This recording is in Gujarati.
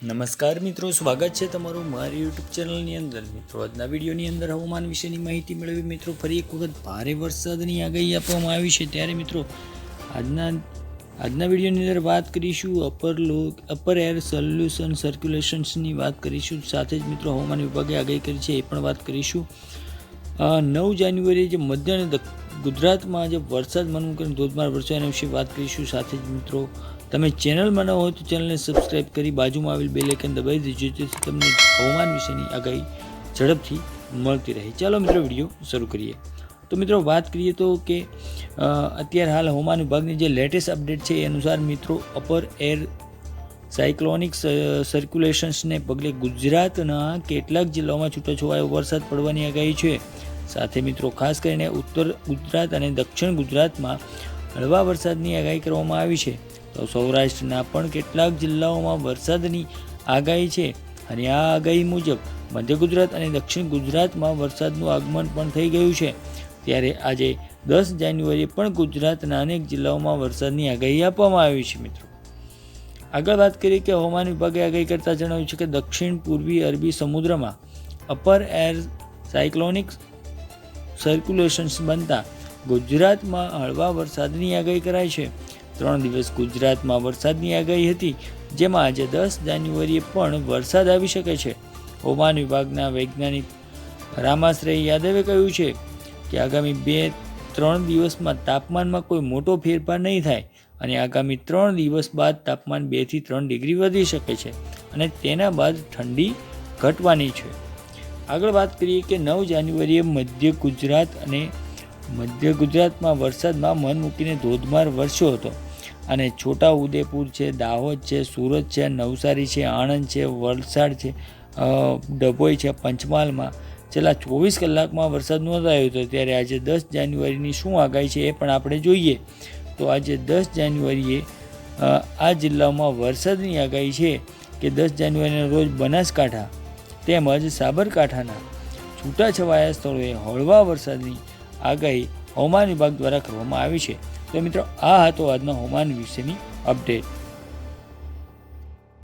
નમસ્કાર મિત્રો, સ્વાગત છે તમારું મારી યુટ્યુબ ચેનલની અંદર. મિત્રો, આજના વિડીયોની અંદર હવામાન વિશેની માહિતી મેળવી મિત્રો, ફરી એક વખત ભારે વરસાદની આગાહી આપવામાં આવી છે. ત્યારે મિત્રો, આજના આજના વિડીયોની અંદર વાત કરીશું upper low upper air solution સર્ક્યુલેશન્સની વાત કરીશું. સાથે જ મિત્રો, હવામાન વિભાગે આગાહી કરી છે, એ પણ વાત કરીશું. નવ જાન્યુઆરીએ જે મધ્ય અને ગુજરાતમાં જે વરસાદ મનવું કરીને ધોધમાર વરસાદ એના વિશે વાત કરીશું. સાથે જ મિત્રો તમે ચેનલમાં ન હોય તો ચેનલને સબસ્ક્રાઈબ કરી બાજુમાં આવેલ બે લેખન દબાવી દેજો, જેથી તમને હવામાન વિશેની આગાહી ઝડપથી મળતી રહે. ચાલો મિત્રો વીડિયો શરૂ કરીએ. તો મિત્રો વાત કરીએ તો કે અત્યારે હાલ હવામાન વિભાગની જે લેટેસ્ટ અપડેટ છે એ અનુસાર મિત્રો અપર એર સાયક્લોનિક સર્ક્યુલેશન્સને પગલે ગુજરાતના કેટલાક જિલ્લાઓમાં છૂટોછવાયો વરસાદ પડવાની આગાહી છે. સાથે મિત્રો ખાસ કરીને ઉત્તર ગુજરાત અને દક્ષિણ ગુજરાતમાં હળવા વરસાદની આગાહી કરવામાં આવી છે. તો સૌરાષ્ટ્રના પણ કેટલાક જિલ્લાઓમાં વરસાદની આગાહી છે. અને આ આગાહી મુજબ મધ્ય ગુજરાત અને દક્ષિણ ગુજરાતમાં વરસાદનું આગમન પણ થઈ ગયું છે. ત્યારે આજે દસ જાન્યુઆરીએ પણ ગુજરાતના અનેક જિલ્લાઓમાં વરસાદની આગાહી આપવામાં આવી છે, મિત્રો. આગળ વાત કરીએ કે હવામાન વિભાગે આગાહી કરતા જણાવ્યું છે કે દક્ષિણ, પૂર્વી અરબી સમુદ્રમાં અપર એર સાયક્લોનિક સર્ક્યુલેશન્સ બનતા ગુજરાતમાં હળવા વરસાદની આગાહી કરાઈ છે. ત્રણ દિવસ ગુજરાતમાં વરસાદની આગાહી હતી, જેમાં આજે દસ જાન્યુઆરીએ પણ વરસાદ આવી શકે છે. હવામાન વિભાગના વૈજ્ઞાનિક રામાશ્રય યાદવે કહ્યું છે કે આગામી બે ત્રણ દિવસમાં તાપમાનમાં કોઈ મોટો ફેરફાર નહીં થાય અને આગામી ત્રણ દિવસ બાદ તાપમાન બેથી ત્રણ ડિગ્રી વધી શકે છે અને તેના બાદ ઠંડી ઘટવાની છે. આગળ વાત કરીએ કે નવ જાન્યુઆરીએ મધ્ય ગુજરાત અને મધ્ય ગુજરાતમાં વરસાદમાં મન મૂકીને ધોધમાર વરસ્યો હતો. અને છોટા ઉદેપુર છે, દાહોદ છે, સુરત છે, નવસારી છે, આણંદ છે, વલસાડ છે ડભોઈ છે, પંચમહાલમાં. છેલ્લા ચોવીસ કલાકમાં વરસાદ નોંધાયો હતો. ત્યારે આજે દસ જાન્યુઆરીની શું આગાહી છે એ પણ આપણે જોઈએ. તો આજે દસ જાન્યુઆરીએ આ જિલ્લાઓમાં વરસાદની આગાહી છે કે દસ જાન્યુઆરીના રોજ બનાસકાંઠા તેમજ સાબરકાંઠાના છૂટાછવાયા સ્થળોએ હળવા વરસાદની આગાહી હવામાન વિભાગ દ્વારા કરવામાં આવી છે. તો મિત્રો, આ હતો આજનો હવામાન વિશેની અપડેટ